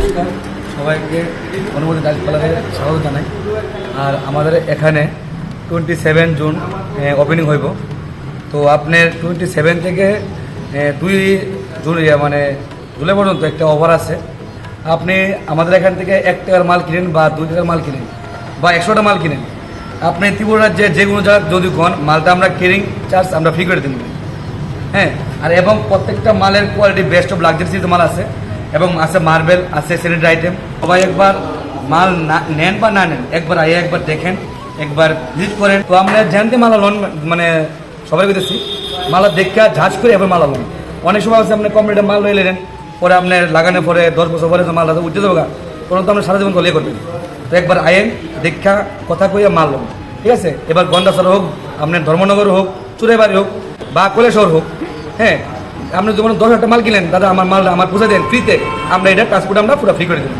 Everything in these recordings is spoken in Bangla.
নমস্কার। সবাইকে অনুমতি গাছপালাকে স্বাগত জানাই। আর আমাদের এখানে টোয়েন্টি সেভেন জুন ওপেনিং হইব। তো আপনার টোয়েন্টি সেভেন থেকে দুই জুন মানে জুলাই পর্যন্ত একটা অফার আছে। আপনি আমাদের এখান থেকে এক টাকার মাল কিনেন বা দুই টাকার মাল কিনেন বা একশোটা মাল কিনেন। আপনি ত্রিপুরা রাজ্যে যে কোনো জায়গা যদি কোন, মালটা আমরা কেরিং চার্জ আমরা ফ্রি করে দিব হ্যাঁ আর এবং প্রত্যেকটা মালের কোয়ালিটি বেস্ট অফ লাক্সারি মাল আছে। এবং আছে মার্বেল আছে স্যানিটারি আইটেম সবাই একবার মাল না নেন বা না নেন, একবার আইয়ে একবার দেখেন, একবার ভিজিট করেন। তো আমরা জানতে মালা লোন মানে সবাই বলতেছি, মালা দেখা ঝাঁজ করে এবার মালা লোন অনেক সময় আছে আপনি কম রেটে মাল লয়ে নিলেন পরে আপনার লাগানোর পরে দশ বছর পরে তো মালটা উঠতে দেবো তখন তো আপনি সারা জীবন তলিয়ে করবেন। তো একবার আইন দেখা কথা কইয়া মাল লোন। ঠিক আছে? এবার গন্ডাসর হোক, আপনার ধর্মনগর হোক চুরাইবাড়ি হোক, বা কলেশ্বর হোক হ্যাঁ? আপনি যখন দশ হাজার মাল কিনেন দাদা, আমার মাল আমার পুষে দেন ফ্রিতে আমরা এটা ট্রান্সপোর্ট আমরা পুরো ফ্রি করে দেবো।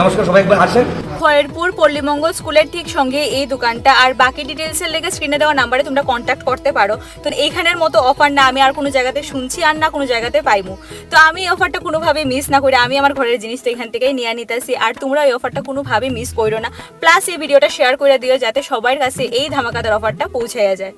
নমস্কার, সবাই একবার আসেন। খয়েরপুর পল্লীমঙ্গল স্কুলের ঠিক সঙ্গে এই দোকানটা। আর বাকি ডিটেলসের লেগে স্ক্রিনে দেওয়া নাম্বারে তোমরা কন্ট্যাক্ট করতে পারো। তো এইখানের মতো অফার না, আমি আর কোনো জায়গাতে শুনছি আর না কোনো জায়গাতে পাইমু। তো আমি এই অফারটা কোনোভাবে মিস না করে, আমি আমার ঘরের জিনিস তো এখান থেকেই নিয়ে নিতেছি। আর তোমরা এই অফারটা কোনোভাবে মিস করো না। প্লাস এই ভিডিওটা শেয়ার করে দিও, যাতে সবার কাছে এই ধামাকাদার অফারটা পৌঁছে যায়।